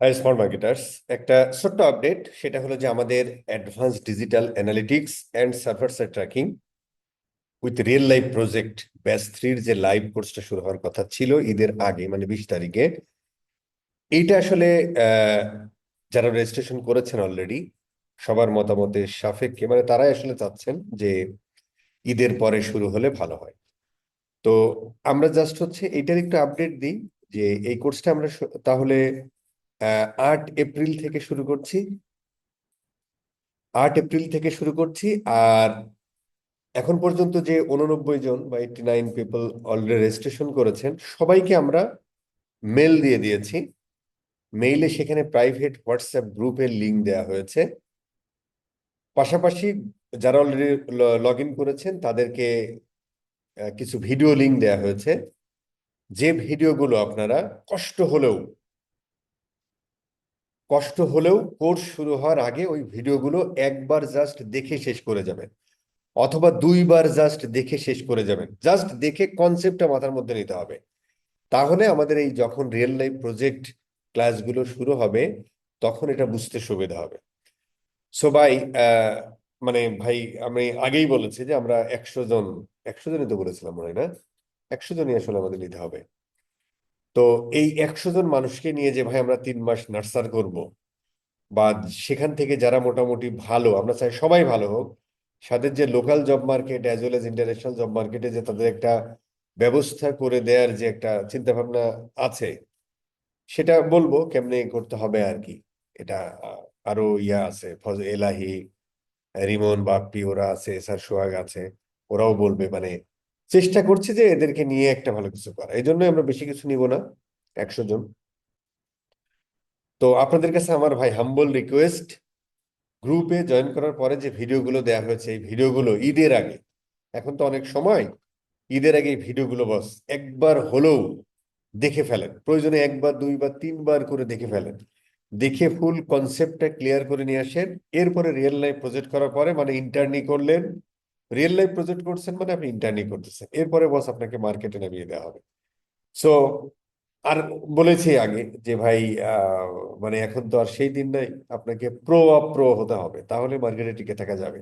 High smart marketers একটা ছোট্ট update সেটা হলো যে আমাদের advance digital analytics and সার্ভার্সের tracking with real life project batch থ্রির যে লাইভ কোর্সটা শুরু হওয়ার কথা ছিল ঈদের আগে মানে বিশ তারিখে। এইটা আসলে যারা রেজিস্ট্রেশন করেছেন অলরেডি সবার মতামতের সাপেক্ষে মানে তারাই আসলে চাচ্ছেন যে ঈদের পরে শুরু হলে ভালো হয়। তো আমরা জাস্ট হচ্ছে এইটার একটু আপডেট দিই যে এই কোর্সটা আমরা তাহলে আট এপ্রিল থেকে শুরু করছি। আট এপ্রিল থেকে শুরু করছি আর এখন পর্যন্ত যে উননব্বই জন বা eighty nine people already registration করেছেন, সবাইকে আমরা মেল দিয়ে দিয়েছি। মেইলে সেখানে প্রাইভেট হোয়াটসঅ্যাপ গ্রুপের লিঙ্ক দেওয়া হয়েছে। পাশাপাশি যারা অলরেডি লগ ইন করেছেন, তাদেরকে কিছু ভিডিও লিংক দেওয়া হয়েছে। যে ভিডিওগুলো আপনারা কষ্ট হলেও কষ্ট হলেও কোর্স শুরু হওয়ার আগে ওই ভিডিওগুলো একবার জাস্ট দেখে শেষ করে যাবেন। অথবা দুইবার জাস্ট দেখে শেষ করে যাবেন। জাস্ট দেখে কনসেপ্টটা মাথার মধ্যে নিতে হবে। তাহলে আমাদের এই যখন রিয়েল লাইফ প্রজেক্ট ক্লাসগুলো শুরু হবে, তখন এটা বুঝতে সুবিধা হবে। সো ভাই মানে ভাই, আমি আগেই বলেছি যে আমরা একশো জন, একশো জনই তো বলেছিলাম মনে হয় না? একশো জনই আসলে আমাদের নিতে হবে। তো এই একশো জন মানুষকে নিয়ে যে, ভাই, আমরা তিন মাস নার্সার করব বা সেখান থেকে যারা মোটামুটি ভালো, আমরা চাই সবাই ভালো হোক সাথে যে local job market as well as international job মার্কেটে যে তাদের একটা ব্যবস্থা করে দেওয়ার যে একটা চিন্তা ভাবনা আছে, সেটা বলব কেমনে করতে হবে আর কি। এটা আরও ইয়া আছে, ফজ, এলাহি, রিমন বাপ্পি, ওরা আছে এসআর সোহাগ আছে, ওরাও বলবে মানে চেষ্টা করছি যে এদেরকে নিয়ে একটা ভালো কিছু করা। এই জন্য আমরা বেশি কিছু নিব না, একশো জন। তো আপনাদের কাছে আমার ভাই হাম্বল রিকোয়েস্ট গ্রুপে জয়েন করার পরে যে ভিডিওগুলো দেওয়া হয়েছে, এই ভিডিওগুলো ঈদের আগে। এখন তো অনেক সময়, ঈদের আগে এই ভিডিওগুলো বস একবার হলেও দেখে ফেলেন। প্রয়োজনে একবার, দুইবার, তিনবার করে দেখে ফেলেন। দেখে ফুল কনসেপ্টটা ক্লিয়ার করে নিয়ে আসেন। এরপরে রিয়েল লাইফ প্রজেক্ট করার পরে মানে ইন্টার্নি করলেন রিয়েল লাইফ প্রজেক্ট করছেন মানে আপনি ইন্টার্নি করতেছেন। এরপরে বস আপনাকে মার্কেটে নামিয়ে দেওয়া হবে। সো আর বলেছি আগে যে ভাই মানে এখন তো আর সেই দিন নাই, আপনাকে প্রো আপ প্রো হতে হবে, তাহলে মার্কেটে টিকে থাকা যাবে।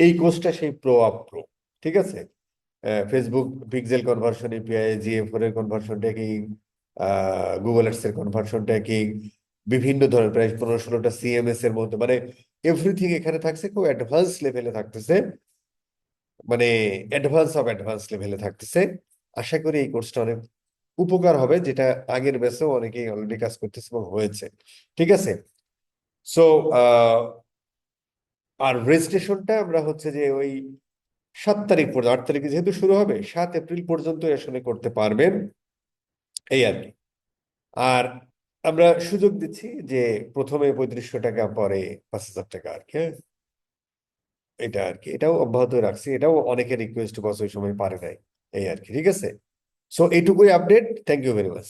এই কোর্সটা সেই প্রো আপ প্রো ঠিক আছে? Facebook pixel conversion API GF এর কনভার্সন ট্র্যাকিং গুগল অ্যাডস এর কনভার্সন ট্র্যাকিং বিভিন্ন ধরনের প্রায় পনেরো ষোলোটা সিএমএস এর মধ্যে মানে এভরিথিং এখানে থাকছে, খুব অ্যাডভান্স লেভেলে থাকতেছে। মানে অ্যাডভান্স অফ অ্যাডভান্স লেভেলে থাকতেছে। আশা করি এই কোর্সটা অনেক উপকার হবে, যেটা আগের ব্যাচেও অনেকেই অলরেডি কাজ করতেছে এবং হয়েছে। ঠিক আছে? সো আর রেজিস্ট্রেশনটা আমরা হচ্ছে যে ওই সাত তারিখ পর্যন্ত, আট তারিখে যেহেতু শুরু হবে, সাত এপ্রিল পর্যন্ত আসলে করতে পারবেন। এই আর কি। আর আমরা সুযোগ দিচ্ছি যে প্রথমে পঁয়ত্রিশশো টাকা পরে পাঁচ হাজার টাকা আর কি হ্যাঁ? এটা আর কি এটাও অব্যাহত রাখছি। এটাও অনেকের রিকোয়েস্ট বস ওই সময় পারে নাই। এই আর কি ঠিক আছে? সো এইটুকুই update thank you very much